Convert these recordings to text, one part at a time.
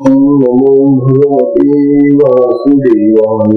ॐ नमो भगवते वासुदेवाय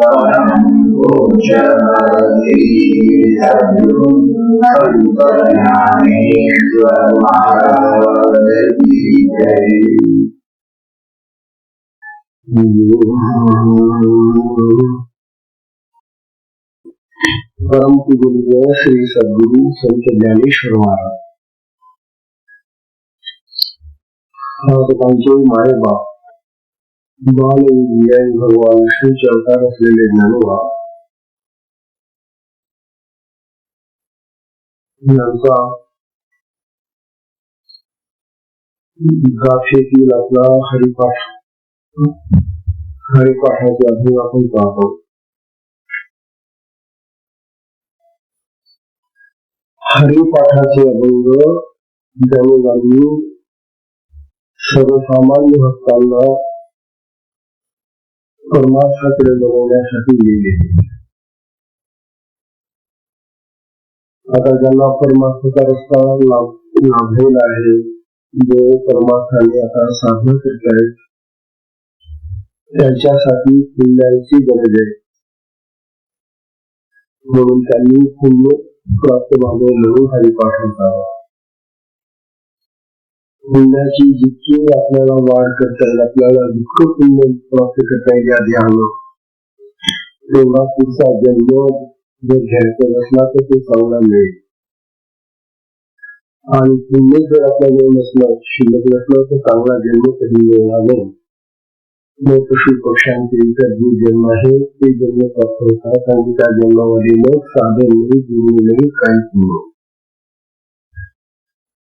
परम पूजनीय श्री सदगुरु संत ज्ञानेश्वर महाराज। साधकांचे माय बाप भगवान विष्णूचे अवतार असलेले ज्ञानोबा यांचा गाफेतील आपला हरिपाठ हरिपाठाचे अभंग आपण पाहतो हरिपाठाचे अभंग ज्ञानोबांनी सर्वसामान्य भक्तांना परमार्थाकडे बनवण्यासाठी लिहिले आता ज्यांना परमार्थाचा रस्ता लाभ लाभलेला आहे जो परमार्थाने आता साधना करत आहेत त्यांच्यासाठी गरज आहे म्हणून त्यांनी प्राप्त व्हावे म्हणून हरिपाठ पुण्याची जितकी आपल्याला वाढ करता येईल आपल्याला जितकं पुण्य प्राप्त करता येईल या ध्यान तेवढा पुढचा जन्म जर घ्यायचा नसला तर तो चांगला मिळेल आणि पुण्य जर आपल्या जवळ नसलं शिल्लक नसलं तर चांगला जन्म कधी मिळणार नाही मग पशु पक्ष्यांचे इतर जे जन्म आहे ते जन्म प्राप्त होतात आणि त्या जन्मामध्ये मग साधन नाही गुरु काहीच नाही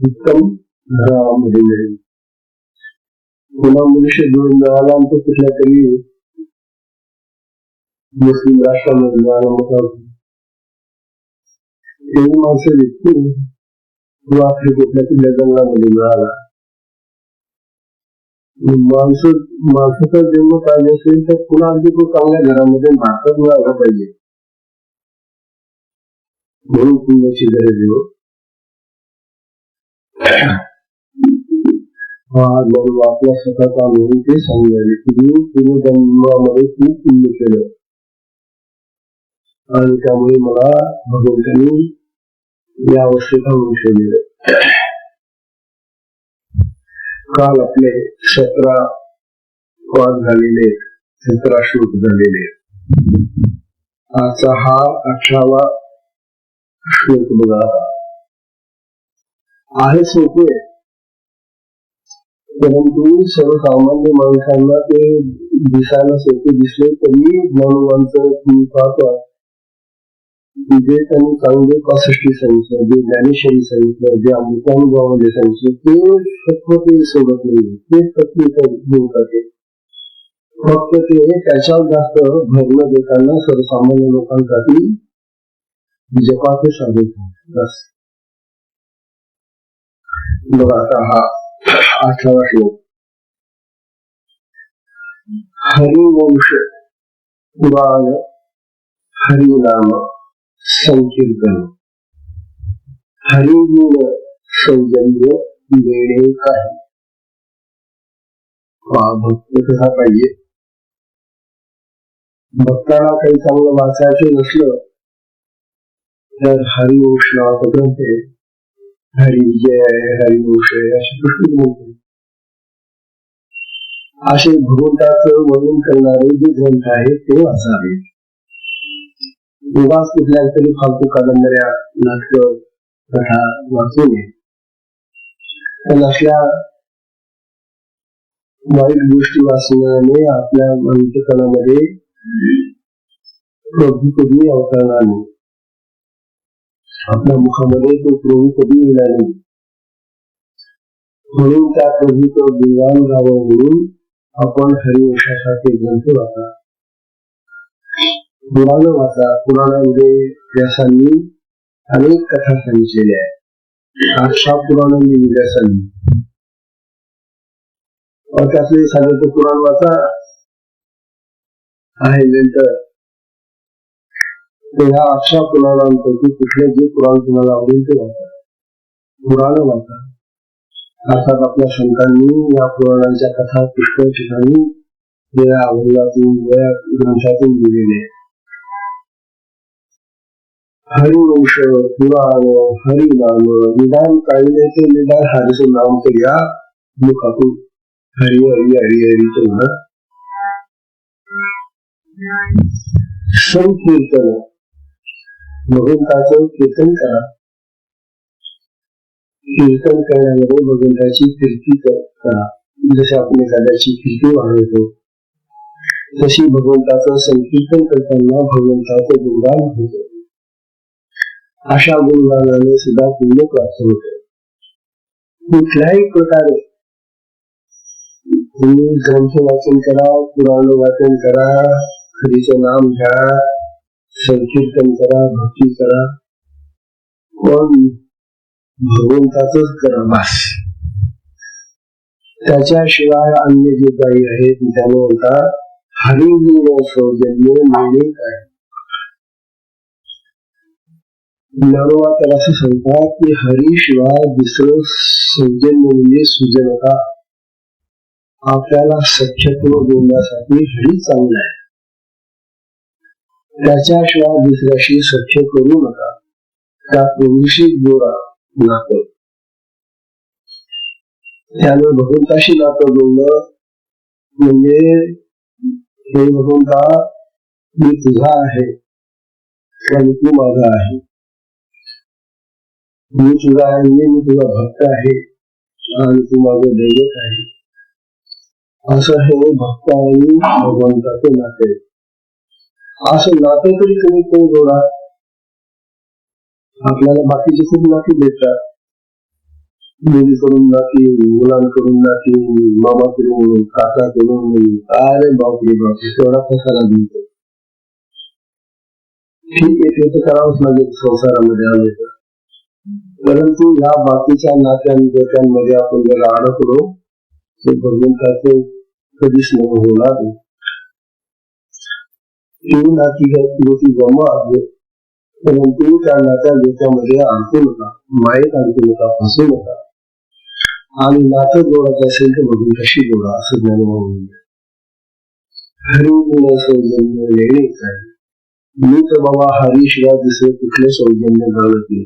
उत्तम घरामध्ये मिळेल पुन्हा मनुष्य जीवन मिळाला आणि तो कुठल्या तरी मुस्लिम राष्ट्रामध्ये मिळाला मोठा तेही माणसं दिसतील किंवा आफ्रिकेतल्या कुठल्या जंगलामध्ये मिळाला माणसं माणसाचा जन्म पाहिजे असेल तर पुन्हा अगदी तो चांगल्या घरामध्ये भारतात मिळाला पाहिजे म्हणून पुण्याची गरज आहे म्हणून आपल्या स्वतःचा अनुभव ते सांगितले तुम्ही मी पूर्वजन्मामध्ये खूप पुण्य केलं आणि त्यामुळे मला भगवंतांनी या अवस्थेचा मनुष्य दिलं काल आपले सतरा वाद झालेले सतरा श्लोक झालेले आजचा हा अठरावा श्लोक बघा. आहे सोपे परंतु सर्वसामान्य माणसांना ते दिसायला सोपे दिसले तरी ज्ञानवांचं तुम्ही पाहता जे त्यांनी चांगले पासष्टी सांगितलं जे ज्ञानेश्वरी सांगितलं जे अमृतानुभवामध्ये सांगितलं ते सत्व ते सोडत नाही ते तत्व घेऊन टाके फक्त ते त्याच्यावर जास्त भर न देताना सर्वसामान्य लोकांसाठी जपाचे साधत हा अठरावा श्लोक हरिवंश पुराण हरिनाम संकीर्तन। हरिगुण सौजन्य काय हा भक्त कसा पाहिजे भक्ताला काही चांगलं वाचायचं नसलं, तर हरिवंश नावाचा ग्रंथ आहे हरी जय हरिवंश असे पुष्कळ ग्रंथ असे भगवंताचं वर्णन करणारे जे ग्रंथ आहेत ते वाचावे उगाच कुठल्या तरी फालतू कादंबऱ्या नाटक कथा वाचू नये पण अशा वाईट गोष्टी वाचण्याने आपल्या अंतकणामध्ये प्रभू कधी अवतरणार नाही आपल्या मुखामध्ये तो प्रभू कधी येणार नाही। म्हणून त्या प्रभूचं गुणगान गावं म्हणून आपण हरिवंशासारखे ग्रंथ पुराण अनेक कथा सांगितलेल्या आहेत आठशा पुराणांनी व्यासांनी त्यातले पुराण वाचा? आहे ह्या अठरा पुराणांपैकी कुठले जे पुराण तुम्हाला आवडेल ते वाचा. पुराण वाचा. अर्थात आपल्या शंकांनी या पुराणांच्या कथा पुष्कळ ठिकाणी या अभंगातून या ग्रंथातून दिलेले हरिवंश पुराण हरिनाम निदान काढले ते निदान हरीचे नाम तर या मुखातून. हरी हरी हरी हरीचं म्हणा. संकीर्तन. भगवंताचं कीर्तन करा. कीर्तन करण्यामध्ये भगवंताची कीर्ती करा. जसे आपण एखाद्याची कीर्ती वाढवतो, तशी भगवंताचं संकीर्तन करताना भगवंताचं गुणगान होत. अशा गुणगानाने सुद्धा पुण्य प्राप्त होत. कुठल्याही प्रकारे तुम्ही ग्रंथ वाचन करा, पुराण वाचन करा हरीचं नाम घ्या संकीर्तन करा भक्ती करा. पण भगवंताच करा बास. त्याच्याशिवाय अन्य जे काही आहे त्याने म्हणतात हरिगुण सौजन्य मिळणे काय? नरोबा तर असं सांगतात की हरीशिवाय दुसरं सौजन्य म्हणजे सुजनता. आपल्याला सख्यत्व देण्यासाठी हरी चांगला आहे. त्याच्याशिवाय दुसऱ्याशी सख्य करू नका. त्या कोणीशी जोडा नातं. त्यानं भगवंताशी नातं जोडलं म्हणजे हे भगवंता मी तुझा आहे. आणि तू माझा आहे. मी तुझा आहे म्हणजे मी तुझा भक्त आहे. आणि तू माझं दैवत आहे. असं हे भक्त आणि भगवंताचे नाते असं नातं तरी तुम्ही कोण जोडा आपल्याला बाकीचे खूप नाती भेटतात मुलीकडून नाती मुलांकडून नाती मामाकडून काकाकडून अरे बापरे बापरे तेवढा फसायला मिळतो ठीक आहे ते तर करावंच लागेल संसारामध्ये आले तर परंतु या बाकीच्या नात्यांमध्ये आपण जर अडकलो ते भगवंताचे कधीच नाही होणार नाही। ती नाती गोष्टी जमा आहे परंतु त्या नात्या ज्याच्यामध्ये आणखू नका माहीत आणखू नका फसू नका आणि नातं जोडायचं असेल तर बघून कशी जोडा असं ज्ञान म्हणून हरी सौजन्य लेणे काय मी तर बाबा हरीशिवाय दुसरे कुठले सौजन्य घालत नाही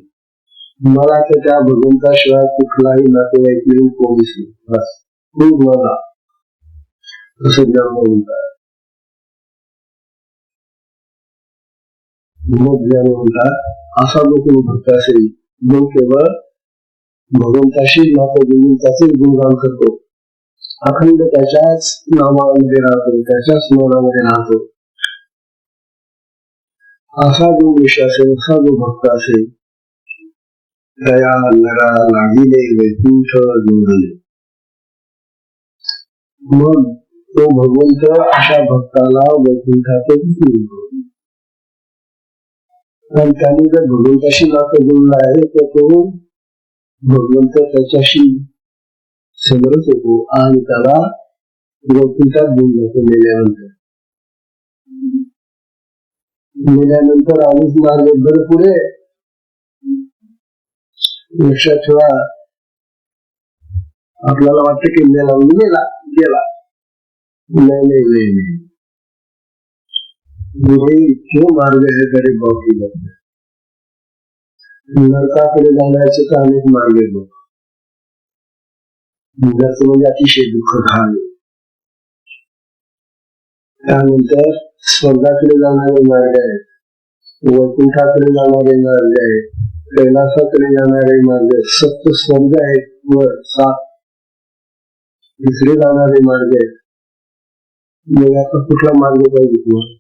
मला तर त्या भगवंताशिवाय कुठलाही नातेवाईक येऊन कोणीच नाही बस खूप मला असं ज्ञान म्हणतात मग ज्ञान म्हणतात असा जो कोणी भक्त असेल जो केवळ भगवंताशी नातं जोडून त्याचेच गुणगान करतो अखंड त्याच्याच नामामध्ये राहतो त्याच्याच स्मरणामध्ये राहतो असा जो विषय असेल असा जो भक्त असेल दया नरा लागिले वैकुंठ जोडले मग तो भगवंत अशा भक्ताला वैकुंठातच मिळतो आणि त्याने जर भगवंताशी नातं जोडलं आहे तर तो भगवंत त्याच्याशी समरस होतो आणि त्याला वैकुंठात घेऊन जातो मेल्यानंतर. मेल्यानंतर आम्हीच मार्ग बर पुढे. लक्षात ठेवा. आपल्याला वाटतं की मेला म्हणजे गेला गेला नाही नाही नाही. हे इतके मार्ग आहे गरीब भावकी नरकाकडे जाण्याचे तर अनेक मार्ग आहेत बघ. नरक म्हणजे अतिशय दुःख खाणे त्यानंतर स्वर्गाकडे जाणारे मार्ग आहेत वैकुंठाकडे जाणारे मार्ग आहेत कैलासाकडे जाणारे मार्ग आहेत सप्त स्वर्ग आहेत वर सात तिसरे जाणारे मार्ग आहेत मग आता कुठला मार्ग पाहिजे तुम्हाला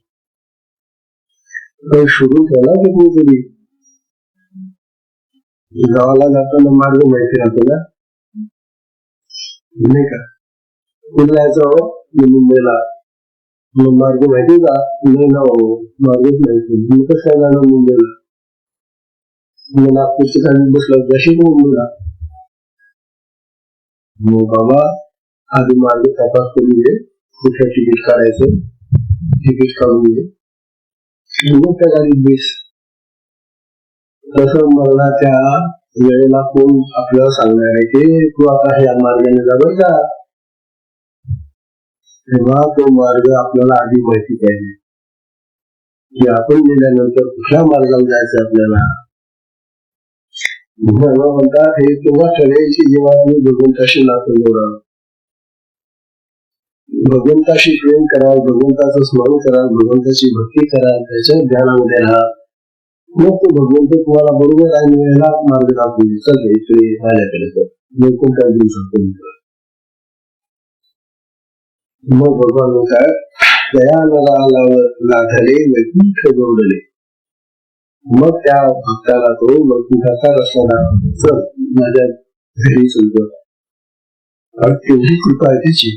काही शोधून ठेवला की कोणतरी गावाला जाताना मार्ग माहिती राहतो ना नाही का कुठला याचा हो मी मुंबईला मग मार्ग माहिती का नाही ना हो मार्गच माहिती मी कसं काय जाणार मुंबईला मग नागपूरच्या खाली बसला जशी तू मुंबईला मग बाबा आधी मार्ग तपास करून घे कुठल्या तिकीट काढायचं तिकीट काढून घे मग त्या गाडीत बेस तसं मरणाच्या वेळेला कोण आपल्याला सांगणार आहे की तू आता ह्या मार्गाने जा. बरं का तेव्हा तो मार्ग आपल्याला आधी माहिती पाहिजे. की आपण गेल्यानंतर कुठल्या मार्गाला जायचं आपल्याला? म्हणतात हे तेव्हा ठरेल जेव्हा तुम्ही भगवंताशी नातं जोडाल. भगवंताशी प्रेम कराल भगवंताचं स्मरण कराल भगवंताची भक्ती कराल त्याच्या ध्यानामध्ये राहा. मग तो भगवंत तुम्हाला बरोबर आणि मिळायला मार्ग दाखवून चल इकडे माझ्याकडे तर मी काय देऊ शकतो मित्र? मग भगवान म्हणतात दयानला लाधले वैकुंठ जोडले. मग त्या भक्ताला तो वैकुंठाचा रस्ता दाखवतो. चल माझ्या घरी चलतो तेवढी कृपा आहे त्याची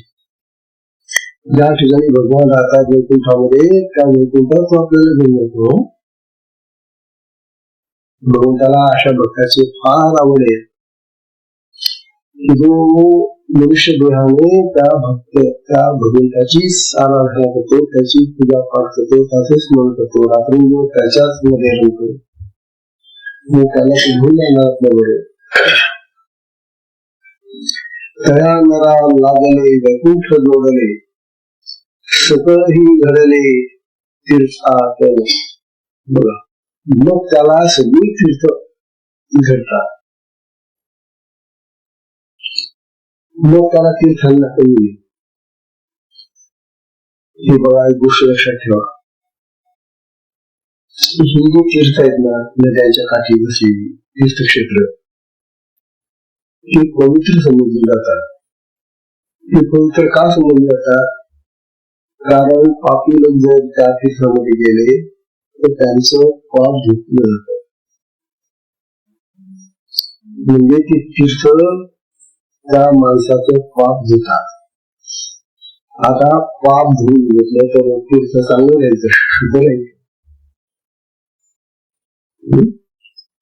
ज्या ठिकाणी भगवान राहतात वैकुंठामध्ये त्या वैकुंठात तो आपल्याला घेऊन येतो भगवंताला अशा भक्ताची फार आवड आहे. जो मनुष्य देहाने त्या भक्त, त्या भगवंताची आराधना करतो, त्याची पूजा पाठ करतो, त्याचे स्मरण करतो. रात्री त्याच्याच मध्ये रमतो मग त्याला जाणार आपल्याकडे तया नरा लागले, वैकुंठ जोडले सगळंही घडले तीर्थात बघा, मग त्याला सगळी तीर्थ घडतात मग त्याला तीर्थांना कमी हे बघा, एक गोष्ट लक्षात ठेवा. ही जी तीर्थ आहेत ना, नद्यांच्या काठी बसलेली, तीर्थक्षेत्र. ही पवित्र समजली जातात. हे पवित्र का समजली जातात? कारण पापी लोक जर त्या तीर्थामध्ये गेले तर त्यांचं पाप धुतलं जात. म्हणजे ती तीर्थ त्या माणसाचं पाप धुतात. आता पाप धुवून घेतलं तर तीर्थ चांगलं राहायचं शुद्ध राहायचं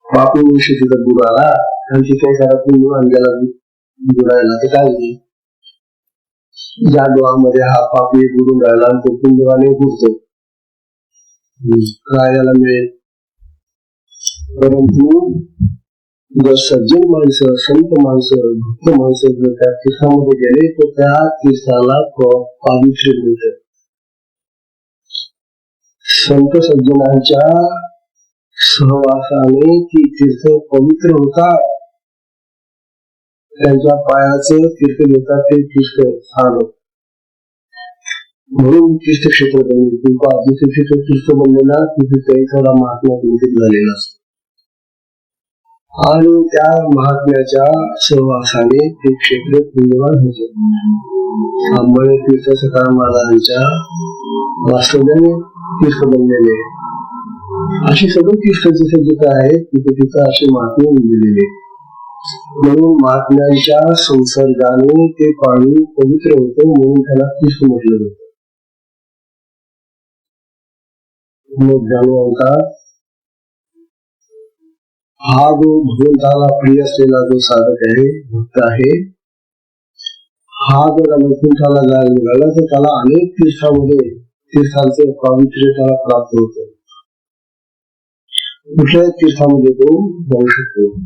पापी मनुष्य तिथं दूर आला आणि तिथे घरात अंगाला बुडायला तर काय होईल? ज्या डोळामध्ये हा पापी बुडून राहिला आणि तो बुडतो राहायला मिळेल. परंतु जर सज्जन माणसं संत माणसं भक्त माणसं जर त्या तीर्थामध्ये गेले तर त्या तीर्थाला पावित्र्य मिळत. संत सज्जनांच्या सहवासाने ती तीर्थ पवित्र होतात. त्यांच्या पायाचं तीर्थ घेतात ते तीर्थ स्थान. म्हणून तीर्थक्षेत्र बनले. किंवा जिथे तिथे तीर्थ बनलेला तिथे त्याचा महात्मा घोषित झालेला असतो. आणि त्या महात्म्याच्या सहवासाने ते क्षेत्र पुण्यवान होते. आंबळे तीर्थ सकाळ महाराजांच्या वास्तव्याने तीर्थ बनलेले. अशी सगळी तीर्थ जिथे जिथे आहेत तिथे तिथं असे महात्मे दिलेले म्हणून महात्म्यांच्या संसर्गाने ते पाणी पवित्र होते म्हणून त्याला तीर्थ म्हटलं जातं. मग हा जो भगवंताला प्रिय असलेला जो साधक आहे, भक्त आहे, हा जर वैकुंठाला जायला तर त्याला अनेक तीर्थामध्ये, तीर्थांचे पावित्र्य त्याला प्राप्त होत. कुठल्याही तीर्थामध्ये तो जाऊ शकतो.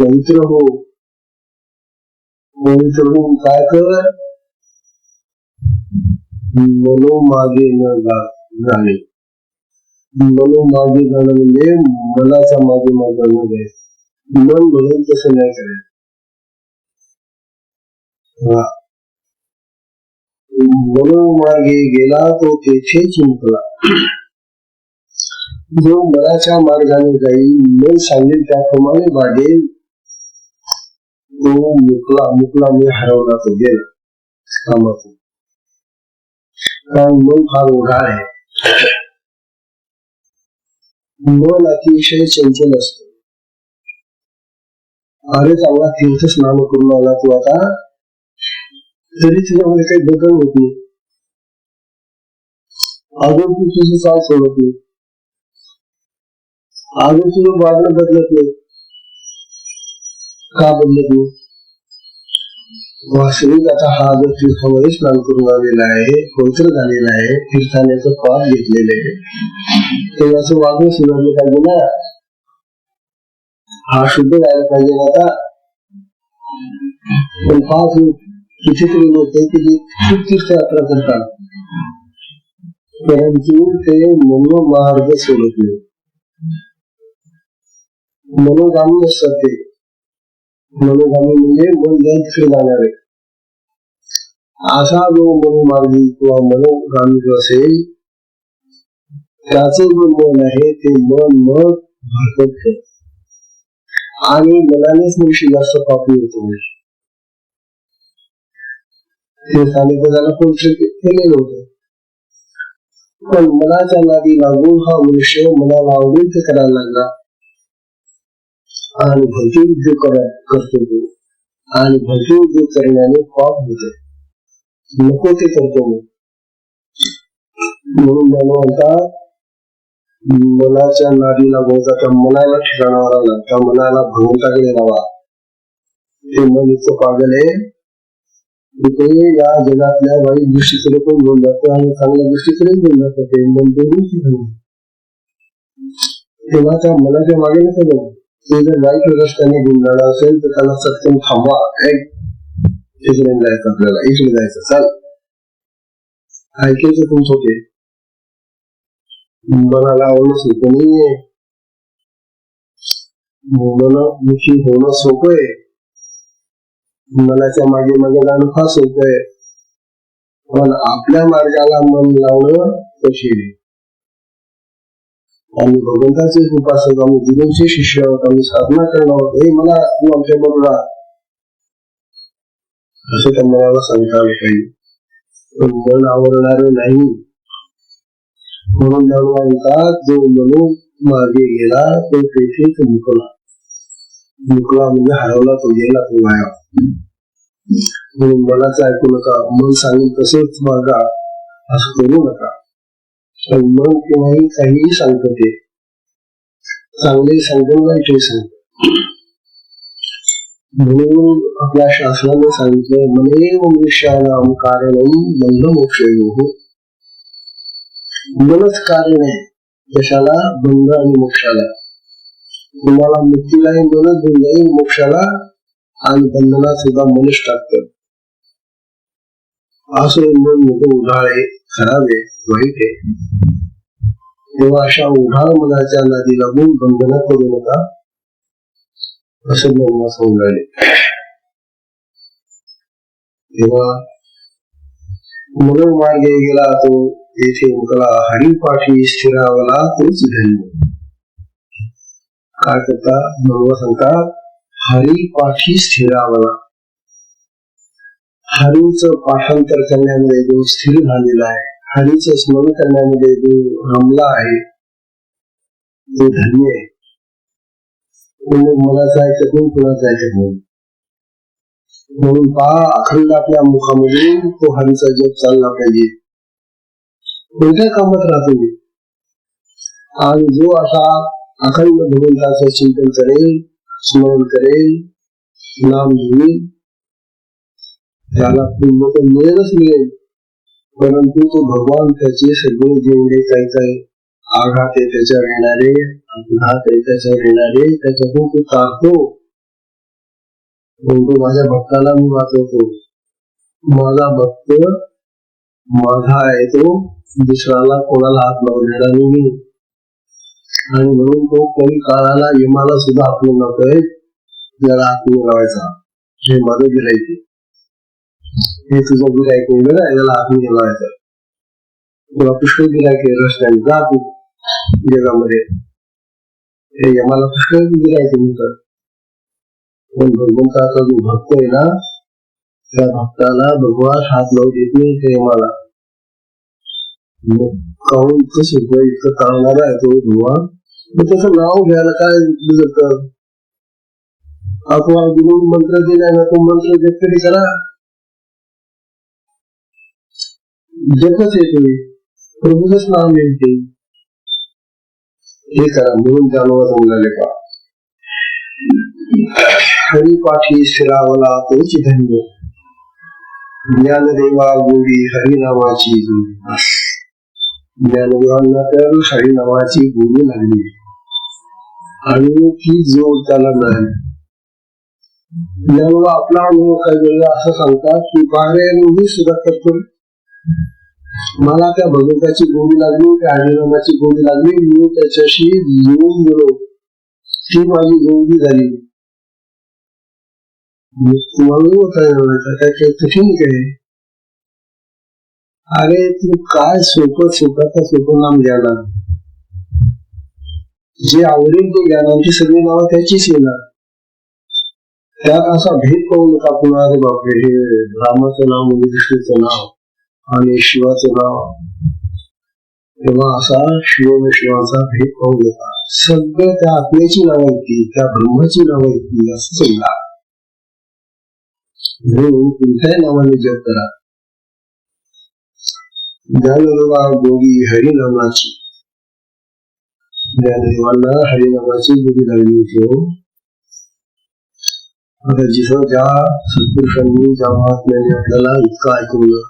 पवित्र हो पवित्र होऊन काय कर मनो मागे न जाणे. मनो मागे जाणं म्हणजे मनाचा मागे मागे न मन म्हणून तसं नाही करायचं. मनो मागे गेला तो तेथे चिंतला जो मनाच्या मार्गाने जाईल, मन सांगेल त्याप्रमाणे वागेल. तो मुकला मुकला मी तो गेला। कामातून कारण मन ओढा आहे मन अतिशय चंचल असत अरे चांगला तीर्थ स्नान करून आला तू आता तरी तुझ्यामध्ये काही बदल होत नाही अजून तू तुझं चाल सोडत नाही अजून तुझं वागणं बदलत नाही का वास्तविक आता हा जो स्नान करून आलेला आहे. पवित्र झालेला आहे पाप आहे तेव्हाच वागणं सुधारलं पाहिजे ना? हा शुद्ध राहायला पाहिजे आता? पण कितीतरी लोक की जे खूप तीर्थयात्रा करतात. परंतु ते मनोमार्ग सोडत नाही असतात ते मनोगामी म्हणजे मन जाईल तिकडे जाणार आहे असा जो मनोमार्गी किंवा जो असेल त्याच जो मन आहे ते मन मग भरकत आणि मनानेच मनुष्य जास्त पापी होतो ते सांगितलं त्याला कोणतं केलेलं होतं पण मनाच्या नादी लागून हा। मनुष्य मनाला आवडेल ते करायला लागला आणि भरती उद्योग करतो आणि भरती उद्योग करण्याने पाप होते. नको ते करतो म्हणून म्हणतात मनाच्या नादी लागून त्या मनाला ठिकाणावर आला त्या मनाला भगवंताकडे लावा ते मन इतकं पागल आहे. ते या जगातल्या वाईट दृष्टीकडे पण घेऊन जातं आणि चांगल्या दृष्टीकडे घेऊन जातं. ते मन दोन्ही तेव्हा त्या मनाच्या मागे नका जाऊ. ते जर वाईट रस्त्याने गुंडाळा असेल तर त्याला सत्यम थांबवा इकडे जायचं आपल्याला इकडे जायचं चाल ऐकायचं तुमचं होते मनाला आवडणं सोपं नाहीये मनमुखी होणं सोपं आहे मनाच्या मागे मागे जाणं फार सोपं आहे पण आपल्या मार्गाला मन लावणं कठीण आणि भगवंताचे उपासक आम्ही गुरुचे शिष्य आहोत आम्ही साधना करणार आहोत. हे मला तू आमच्या बरोबर असं त्या मनाला सांगता आलं पाहिजे. पण मन आवडणारे नाही. म्हणून म्हणतात जो म्हणून मागे गेला तो तेथेच मुकला. मुकला म्हणजे हरवला तो गेला तो वाया म्हणून मनाचं ऐकू नका मन सांगेल तसेच मागा असं करू नका. पण मन केव्हाही काहीही सांगत ते चांगले सांगतो म्हणून आपल्या बंध मोक्ष मनच कारण आहे कशाला बंध आणि मोक्षाला। तुम्हाला मुक्तीलाही मनच मोक्षाला आणि बंधनात सुद्धा मनच टाकत मन मोठं उन्हाळे खराब आहे वाईट तेव्हा अशा मनाच्या बंधन करू नका. असं ब्रह्मा तेव्हा गेला तो येथे मुकला हरिपाठी स्थिरावला तोच धन्य. काय करता? ब्रह्मा स्थिरावला. हरीच पाठांतर करण्यामध्ये जो स्थिर झालेला आहे हरीच स्मरण करण्यामध्ये जो रमला आहे तो धन्य आहे मग मनाचं ऐकत नाही ऐकत नाही म्हणून पहा अखंड आपल्या मुखामधून तो हरीचा जप चालला पाहिजे. कोणत्या कामात राहतो आणि जो असा अखंड भगवंताचं चिंतन करेल, स्मरण करेल, नाम घेईल त्याला पूर्ण तर मिळेलच मिळेल. परंतु तो भगवान त्याचे सगळे जेवढे काही काही आघात आहे त्याच्यावर येणारे अपघात आहे त्याच्यावर येणारे त्याच्यातून तो. काढतो म्हणतो माझ्या भक्ताला मी वाचवतो. माझा भक्त माझा आहे तो दुसऱ्याला कोणाला हात लावलेला नाही आणि म्हणून तो काही काळाला यमाला सुद्धा आपलं नकोय. ज्याला हात लावायचा हे माझं गिरायचे hétfőzött virágkönyvbe, de erre látni a rajta. Alapiskönyv virágkönyvre aztán zártuk, jövőm elé. Igen, már alapiskönyv virágkönyvbe. Mondom, mondtát az úr, hát tőle, त्या भक्ताला भगवान हात लावू देत नाही प्रेमाला काहून इतकं शिकव इतकं ताळणारा आहे तो भगवान मग त्याचं नाव घ्यायला काय जातं अथवा गुरु मंत्र दिला ना तो मंत्र व्यक्त करा येते प्रभूच नाव येते हे करा म्हणून त्याला म्हणाले का हरिपाठी शिरावला तोच धन्य ज्ञानदेवा गोडी हरिनामाची ज्ञानदेवांना तर हरिनामाची गोडी लागली आणि ती जोड त्याला नाही ज्ञानोबा आपला अनुभव काही वेळेला असं सांगतात की बाहेर सुद्धा करतो मला त्या भगवंताची गोडी लागली त्या हरिरामाची गोडी लागली मी त्याच्याशी येऊन गेलो. ती माझी गोडी झाली. तुम्हाला काय कठीण काय? अरे तू काय सोपं सोपाचा सोपं नाम घ्यायला? जे आवडेल ते घ्या सगळी नावं त्याचीच येणार त्यात असा भेद पाहू नका पुन्हा अरे बापरे हे रामाचं नाव म्हणजे कृष्णाचं नाव. नाव तेव्हा असा शिव शिवाचा भेद पाहू नका सगळं त्या आत्म्याची त्या ब्रह्माची असं समजा म्हणून कोणत्याही नावाने जप करा। ज्ञानदेवा गोडी हरिनामाची ज्ञानदेवांना हरिनामाची गोडी लागली होती आता जिथं सत्पुरुषांनी ज्या महात्म्याने आपल्याला ऐकवलं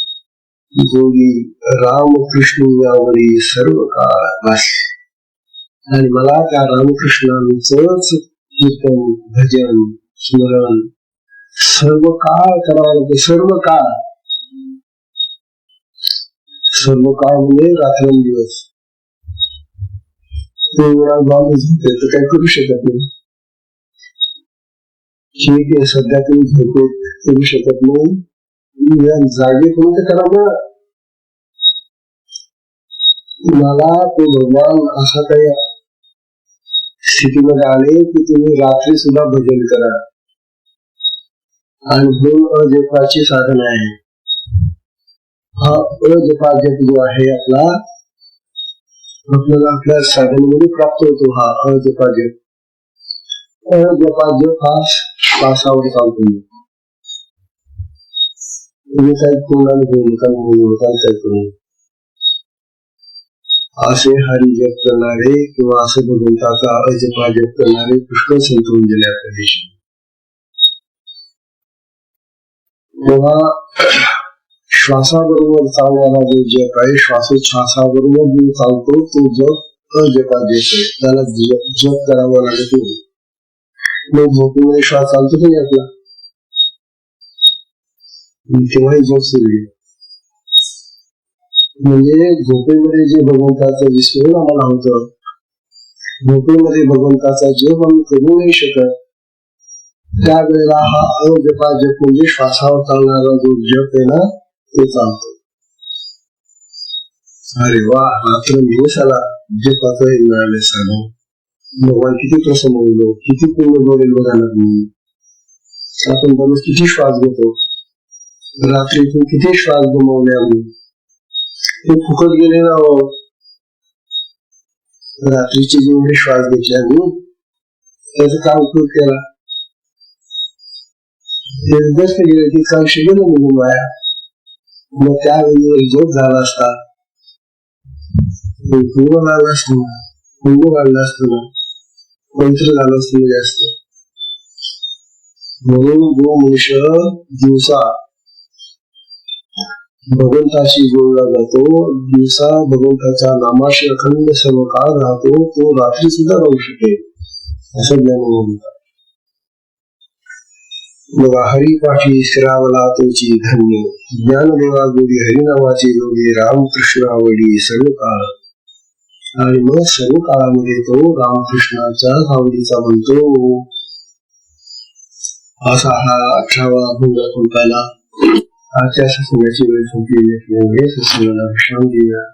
गोडी रामकृष्ण यावरी सर्व काळ बस आणि मला त्या रामकृष्णांचंच कीर्तन भजन स्मरण सर्व काळ करावं लागते सर्व काळ सर्व काळ म्हणजे रात्रंदिवस तर काय करू शकत नाही। ठीक आहे सध्या तुम्ही झोपेत करू शकत नाही। जागे ना। मला तो भगवान रात्री सुद्धा भजन करा। आणि अजपाचे साधन आहे हा अजपा जप जो आहे आपला आपल्याला आपल्या साधनामध्ये प्राप्त होतो हा अजपा जप अजपा जप हा श्वासावर चालतो हरी जप करणारे किंवा असं अजपा जप करणारे पुष्कळ संत होऊन गेले आपल्या तेव्हा श्वासाबरोबर चालणारा जो जप आहे श्वासोच्छ्वासाबरोबर जो चालतो तो जप अजपा जप आहे त्याला जप करावा लागत मग श्वास चालतो की आपला तेव्हाही जप सुरू म्हणजे झोपेमध्ये जे भगवंताचं विस्मरण आम्हाला होतं झोपेमध्ये भगवंताचा जप आम्ही करू नाही शकत त्यावेळेला हा अजपा जप म्हणजे श्वासावर चालणारा जो जप आहे ना ते चालतो. अरे वा रात्र दिवसाला जपाचं हे मिळाले सांगू भगवान किती प्रसन्न होईल किती पूर्ण बोलेल बघायला तुम्ही. आपण दररोज किती श्वास घेतो. रात्रीतून किती श्वास गमावले आम्ही. ते फुकट गेले ना हो. रात्रीचे जेवढे श्वास घेतले आम्ही त्याचा काय उपयोग केला? ते जास्त गेले की काल शिकलं निघून माया. मग त्यावेळी एक जोक झाला असता पूर्ण लागला असतो ना पूर्ण लागला असतो ना. पवित्र झालं म्हणजे असतं जास्त म्हणून गो मनुष्य दिवसा भगवंताशी जोडला जातो दिवसा भगवंताच्या नामाशी अखंड सर्व काळ राहतो तो रात्री सुद्धा राहू शकेल असं ज्ञान म्हणतात. बघा हरिपाठी स्थिरावला तोची धन्य ज्ञानदेवा गोडी हरिनामाची जोडी रामकृष्ण आवडी सर्व काळ आणि मग सर्व काळामध्ये तो रामकृष्णाच्या आवडीचा म्हणतो असा हा अठरावा भंग acesso subversivo de sentido de violencia, sino la opción de la